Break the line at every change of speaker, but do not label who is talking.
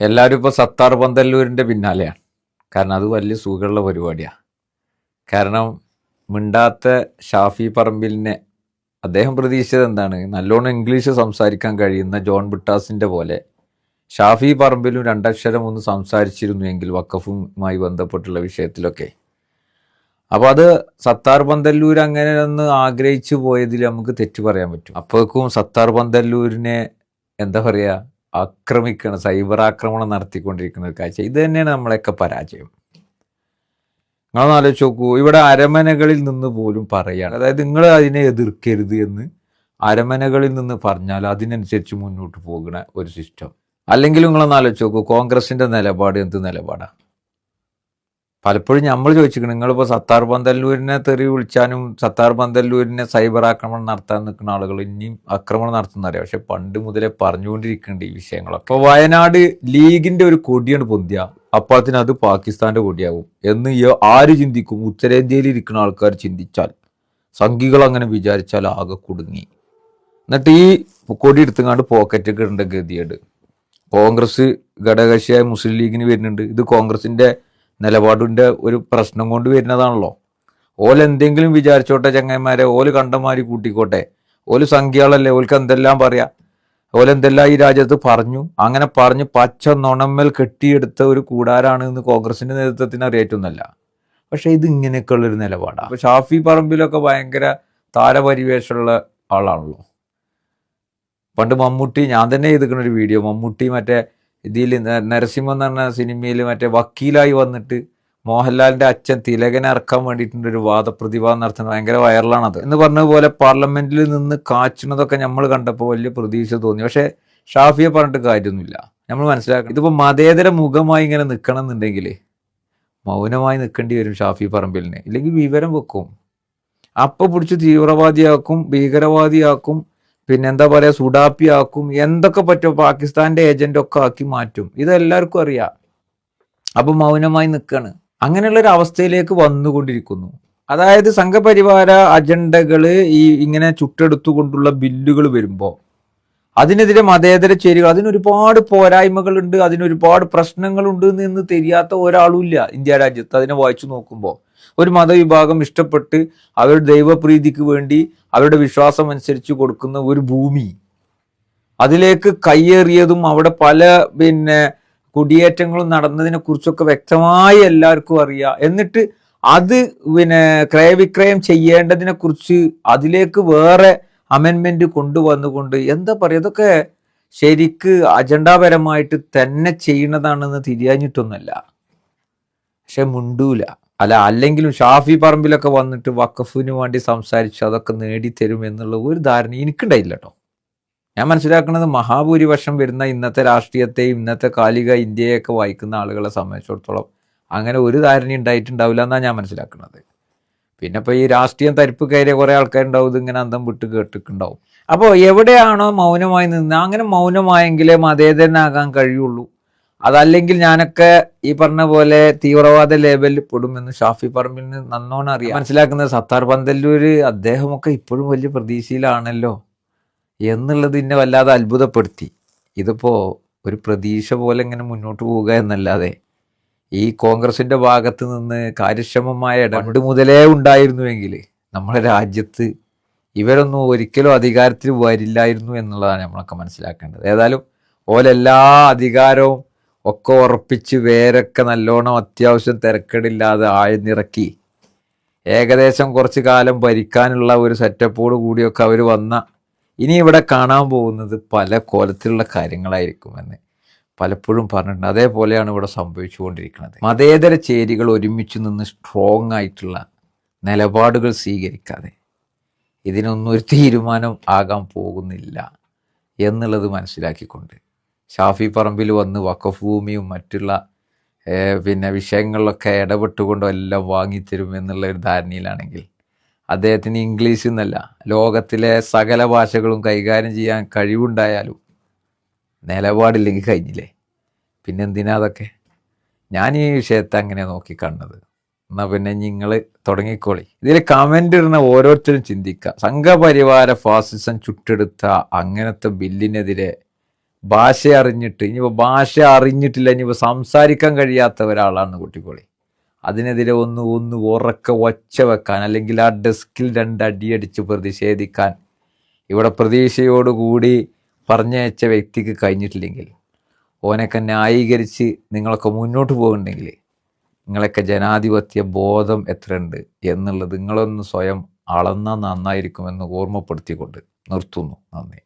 എല്ലാവരും ഇപ്പോൾ സത്താർ പന്തല്ലൂരിന്റെ പിന്നാലെയാണ്. കാരണം അത് വലിയ സുഖമുള്ള പരിപാടിയാണ് കാരണം മിണ്ടാത്ത ഷാഫി പറമ്പിലിനെ അദ്ദേഹം പ്രതീക്ഷിച്ചത് എന്താണ്? നല്ലോണം ഇംഗ്ലീഷ് സംസാരിക്കാൻ കഴിയുന്ന ജോൺ ബിട്ടാസിന്റെ പോലെ ഷാഫി പറമ്പിലും രണ്ടക്ഷരം ഒന്ന് സംസാരിച്ചിരുന്നുവെങ്കിൽ വക്കഫുമായി ബന്ധപ്പെട്ടുള്ള വിഷയത്തിലൊക്കെ. അപ്പോൾ അത് സത്താർ പന്തല്ലൂർ അങ്ങനെ ഒന്ന് ആഗ്രഹിച്ചു പോയതിൽ നമുക്ക് തെറ്റു പറയാൻ പറ്റും. അപ്പോഴേക്കും സത്താർ പന്തല്ലൂരിനെ എന്താ പറയുക ആക്രമിക്കണം സൈബർ ആക്രമണം നടത്തിക്കൊണ്ടിരിക്കുന്ന ഒരു കാഴ്ച. ഇത് തന്നെയാണ് നമ്മളെയൊക്കെ പരാജയം. നിങ്ങളൊന്ന് ആലോചിച്ച് നോക്കൂ. ഇവിടെ അരമനകളിൽ നിന്ന് പോലും പറയുകയാണ്. അതായത് നിങ്ങൾ അതിനെ എതിർക്കരുത് എന്ന് അരമനകളിൽ നിന്ന് പറഞ്ഞാൽ അതിനനുസരിച്ച് മുന്നോട്ട് പോകുന്ന ഒരു സിസ്റ്റം അല്ലെങ്കിൽ നിങ്ങളൊന്ന് ആലോചിച്ച് നോക്കൂ. കോൺഗ്രസിന്റെ നിലപാട് എന്ത് നിലപാടാണ് പലപ്പോഴും നമ്മൾ ചോദിച്ചിരിക്കണം നിങ്ങളിപ്പോൾ സത്താർ പന്തല്ലൂരിനെ തെറി വിളിച്ചാനും സത്താർ പന്തല്ലൂരിനെ സൈബർ ആക്രമണം നടത്താൻ നിൽക്കുന്ന ആളുകൾ ഇനിയും ആക്രമണം നടത്തുന്നറിയാം? പക്ഷെ പണ്ട് മുതലേ പറഞ്ഞുകൊണ്ടിരിക്കുന്നുണ്ട് ഈ വിഷയങ്ങളൊക്കെ. അപ്പോൾ വയനാട് ലീഗിന്റെ ഒരു കൊടിയാണ് പൊന്തിയ. അപ്പോഴത്തിന് അത് പാകിസ്ഥാന്റെ കൊടിയാവും എന്ന് ആര് ചിന്തിക്കും? ഉത്തരേന്ത്യയിൽ ഇരിക്കുന്ന ആൾക്കാർ ചിന്തിച്ചാൽ. സംഘികൾ അങ്ങനെ വിചാരിച്ചാൽ ആകെ കുടുങ്ങി. എന്നിട്ട് ഈ കൊടി എടുത്തുങ്ങാണ്ട് പോക്കറ്റൊക്കെ ഇടേണ്ട ഗതിയുണ്ട് കോൺഗ്രസ് ഘടകകക്ഷിയായ മുസ്ലിം ലീഗിന് വരുന്നുണ്ട്. ഇത് കോൺഗ്രസിന്റെ നിലപാടിന്റെ ഒരു പ്രശ്നം കൊണ്ട് വരുന്നതാണല്ലോ. ഓൽ എന്തെങ്കിലും വിചാരിച്ചോട്ടെ ചങ്ങന്മാരെ ഓൽ കണ്ടമാരി കൂട്ടിക്കോട്ടെ. ഓൽ സംഖ്യകളല്ലേ ഓൽക്ക് എന്തെല്ലാം പറയാ? ഓലെന്തെല്ലാം ഈ രാജ്യത്ത് പറഞ്ഞു? അങ്ങനെ പറഞ്ഞ് പച്ച നുണമ്മൽ കെട്ടിയെടുത്ത ഒരു കൂടാരാണ് ഇന്ന് കോൺഗ്രസിന്റെ നേതൃത്വത്തിന് അറിയാറ്റൊന്നല്ല പക്ഷേ ഇത് ഇങ്ങനെയൊക്കെയുള്ള ഒരു നിലപാടാണ് അപ്പൊ ഷാഫി പറമ്പിലൊക്കെ ഭയങ്കര താരപരിവേഷമുള്ള ആളാണല്ലോ. പണ്ട് മമ്മൂട്ടി ഞാൻ തന്നെ ചെയ്തിരിക്കുന്ന ഒരു വീഡിയോ മമ്മൂട്ടി മറ്റേ ഇതിൽ നരസിംഹം എന്ന് പറഞ്ഞ സിനിമയിൽ മറ്റേ വക്കീലായി വന്നിട്ട് മോഹൻലാലിന്റെ അച്ഛൻ തിലകനെ ഇറക്കാൻ വേണ്ടിയിട്ടുള്ള ഒരു വാദപ്രതിവാദം നടത്തുന്നത്. ഭയങ്കര വൈറലാണത്. എന്ന് പറഞ്ഞതുപോലെ പാർലമെന്റിൽ നിന്ന് കാച്ചുന്നതൊക്കെ നമ്മൾ കണ്ടപ്പോൾ വലിയ പ്രതീക്ഷ തോന്നി. പക്ഷേ ഷാഫിയെ പറഞ്ഞിട്ട് കാര്യമൊന്നുമില്ല. നമ്മൾ മനസ്സിലാക്കണം. ഇതിപ്പോൾ മതേതര മുഖമായി ഇങ്ങനെ നിൽക്കണം എന്നുണ്ടെങ്കിൽ മൗനമായി നിൽക്കേണ്ടി വരും ഷാഫി പറമ്പിലിനെ. ഇല്ലെങ്കിൽ വിവരം വെക്കും. അപ്പൊ പിടിച്ച് തീവ്രവാദിയാക്കും ഭീകരവാദിയാക്കും പിന്നെ എന്താ പറയാ സുഡാപ്പിയാക്കും എന്തൊക്കെ പറ്റുമോ പാകിസ്ഥാന്റെ ഏജന്റ് ഒക്കെ ആക്കി മാറ്റും. ഇതെല്ലാവർക്കും അറിയാം. അപ്പൊ മൗനമായി നിൽക്കാണ് അങ്ങനെയുള്ള ഒരു അവസ്ഥയിലേക്ക് വന്നുകൊണ്ടിരിക്കുന്നു. അതായത് സംഘപരിവാര അജണ്ടകൾ ഈ ഇങ്ങനെ ചുട്ടെടുത്തുകൊണ്ടുള്ള ബില്ലുകൾ വരുമ്പോൾ അതിനെതിരെ മതേതര ചേരികൾ അതിനൊരുപാട് പോരായ്മകളുണ്ട് അതിനൊരുപാട് പ്രശ്നങ്ങളുണ്ട് എന്ന് தெரிയാത്ത ഒരാളുമില്ല ഇന്ത്യ രാജ്യത്ത്. അതിനെ വായിച്ചു നോക്കുമ്പോൾ ഒരു മതവിഭാഗം ഇഷ്ടപ്പെട്ട് അവരുടെ ദൈവപ്രീതിക്ക് വേണ്ടി അവരുടെ വിശ്വാസം അനുസരിച്ച് കൊടുക്കുന്ന ഒരു ഭൂമി അതിലേക്ക് കയ്യേറിയതും അവിടെ പല പിന്നെ കുടിയേറ്റങ്ങളും നടന്നതിനെ കുറിച്ചൊക്കെ വ്യക്തമായി എല്ലാവർക്കും അറിയാം. എന്നിട്ട് അത് പിന്നെ ക്രയവിക്രയം ചെയ്യേണ്ടതിനെ കുറിച്ച് അതിലേക്ക് വേറെ അമെൻമെന്റ് കൊണ്ടുവന്നുകൊണ്ട് എന്താ പറയുക ഇതൊക്കെ ശരിക്ക് അജണ്ടാപരമായിട്ട് തന്നെ ചെയ്യുന്നതാണെന്ന് തിരിയാഞ്ഞിട്ടൊന്നുമല്ല. പക്ഷെ മുണ്ടൂല. അല്ല അല്ലെങ്കിലും ഷാഫി പറമ്പിലൊക്കെ വന്നിട്ട് വക്കഫിന് വേണ്ടി സംസാരിച്ച് അതൊക്കെ നേടിത്തരും എന്നുള്ള ഒരു ധാരണ എനിക്കുണ്ടായില്ല കേട്ടോ. ഞാൻ മനസ്സിലാക്കുന്നത് മഹാഭൂരിപക്ഷം വരുന്ന ഇന്നത്തെ രാഷ്ട്രീയത്തെയും ഇന്നത്തെ കാലിക ഇന്ത്യയൊക്കെ വായിക്കുന്ന ആളുകളെ സംബന്ധിച്ചിടത്തോളം അങ്ങനെ ഒരു ധാരണ ഉണ്ടായിട്ടുണ്ടാവില്ല എന്നാണ് ഞാൻ മനസ്സിലാക്കുന്നത് പിന്നെ ഇപ്പോൾ ഈ രാഷ്ട്രീയം തരിപ്പ് കയറിയ കുറേ ആൾക്കാരുണ്ടാവും ഇതിങ്ങനെ അന്തം വിട്ട് കേട്ടിട്ടുണ്ടാവും. അപ്പോൾ എവിടെയാണോ മൗനമായി നിന്ന് അങ്ങനെ മൗനമായെങ്കിലേ മതേതരനാകാൻ കഴിയുള്ളൂ. അതല്ലെങ്കിൽ ഞാനൊക്കെ ഈ പറഞ്ഞ പോലെ തീവ്രവാദ ലേബലിൽ പെടുമെന്ന് ഷാഫി പറമ്പിലിന് നന്നോണം അറിയാം. മനസ്സിലാക്കുന്നത് സത്താർ പന്തല്ലൂര് അദ്ദേഹമൊക്കെ ഇപ്പോഴും വലിയ പ്രതീക്ഷയിലാണല്ലോ എന്നുള്ളത് എന്നെ വല്ലാതെ അത്ഭുതപ്പെടുത്തി. ഇതിപ്പോൾ ഒരു പ്രതീക്ഷ പോലെ ഇങ്ങനെ മുന്നോട്ട് പോവുക എന്നല്ലാതെ ഈ കോൺഗ്രസിന്റെ ഭാഗത്ത് നിന്ന് കാര്യക്ഷമമായ ഇടപെട് മുതലേ ഉണ്ടായിരുന്നുവെങ്കിൽ നമ്മുടെ രാജ്യത്ത് ഇവരൊന്നും ഒരിക്കലും അധികാരത്തിൽ വരില്ലായിരുന്നു എന്നുള്ളതാണ് നമ്മളൊക്കെ മനസ്സിലാക്കേണ്ടത്. ഏതായാലും ഓലെല്ലാ അധികാരവും ഒക്കെ ഉറപ്പിച്ച് വേരൊക്കെ നല്ലോണം അത്യാവശ്യം തിരക്കേടില്ലാതെ ആഴ്ന്നിറക്കി ഏകദേശം കുറച്ച് കാലം ഭരിക്കാനുള്ള ഒരു സെറ്റപ്പോട് കൂടിയൊക്കെ അവർ വന്ന ഇനി ഇവിടെ കാണാൻ പോകുന്നത് പല കോലത്തിലുള്ള കാര്യങ്ങളായിരിക്കുമെന്ന്. പലപ്പോഴും പറഞ്ഞിട്ടുണ്ട്. അതേപോലെയാണ് ഇവിടെ സംഭവിച്ചുകൊണ്ടിരിക്കുന്നത്. മതേതര ചേരികൾ ഒരുമിച്ച് നിന്ന് സ്ട്രോങ് ആയിട്ടുള്ള നിലപാടുകൾ സ്വീകരിക്കാതെ ഇതിനൊന്നും ഒരു തീരുമാനം ആകാൻ പോകുന്നില്ല എന്നുള്ളത് മനസ്സിലാക്കിക്കൊണ്ട് ഷാഫി പറമ്പിൽ വന്ന് വഖഫ് ഭൂമിയും മറ്റുള്ള പിന്നെ വിഷയങ്ങളിലൊക്കെ ഇടപെട്ടുകൊണ്ടും എല്ലാം വാങ്ങിത്തരും എന്നുള്ള ഒരു ധാരണയിലാണെങ്കിൽ അദ്ദേഹത്തിന് ഇംഗ്ലീഷ് എന്നല്ല ലോകത്തിലെ സകല ഭാഷകളും കൈകാര്യം ചെയ്യാൻ കഴിവുണ്ടായാലും നിലപാടില്ലെങ്കിൽ കഴിഞ്ഞില്ലേ? പിന്നെ എന്തിനാ അതൊക്കെ? ഞാൻ ഈ വിഷയത്തെ അങ്ങനെ നോക്കി കണ്ടത് എന്നാൽ പിന്നെ നിങ്ങൾ തുടങ്ങിക്കോളി. ഇതിൽ കമന്റ് ഇടുന്ന ഓരോരുത്തരും ചിന്തിക്കുക സംഘപരിവാര ഫാസിസം ചുട്ടെടുത്ത അങ്ങനത്തെ ബില്ലിനെതിരെ ഭാഷ അറിഞ്ഞിട്ട് ഇനിയിപ്പോൾ ഭാഷ അറിഞ്ഞിട്ടില്ല ഇനിയിപ്പോൾ സംസാരിക്കാൻ കഴിയാത്ത ഒരാളാണ് കുട്ടിക്കോളി. അതിനെതിരെ ഒന്ന് ഒന്ന് ഉറക്ക ഒച്ച വെക്കാൻ അല്ലെങ്കിൽ ആ ഡെസ്കിൽ രണ്ട് അടിയടിച്ച് പ്രതിഷേധിക്കാൻ ഇവിടെ പ്രതീക്ഷയോടുകൂടി പറഞ്ഞയച്ച വ്യക്തിക്ക് കഴിഞ്ഞിട്ടില്ലെങ്കിൽ ഓനൊക്കെ ന്യായീകരിച്ച് നിങ്ങളൊക്കെ മുന്നോട്ട് പോകുന്നുണ്ടെങ്കിൽ നിങ്ങളൊക്കെ ജനാധിപത്യ ബോധം എത്രയുണ്ട് എന്നുള്ളത് നിങ്ങളൊന്ന് സ്വയം അളന്നാൽ നന്നായിരിക്കുമെന്ന് ഓർമ്മപ്പെടുത്തിക്കൊണ്ട് നിർത്തുന്നു. നന്ദി.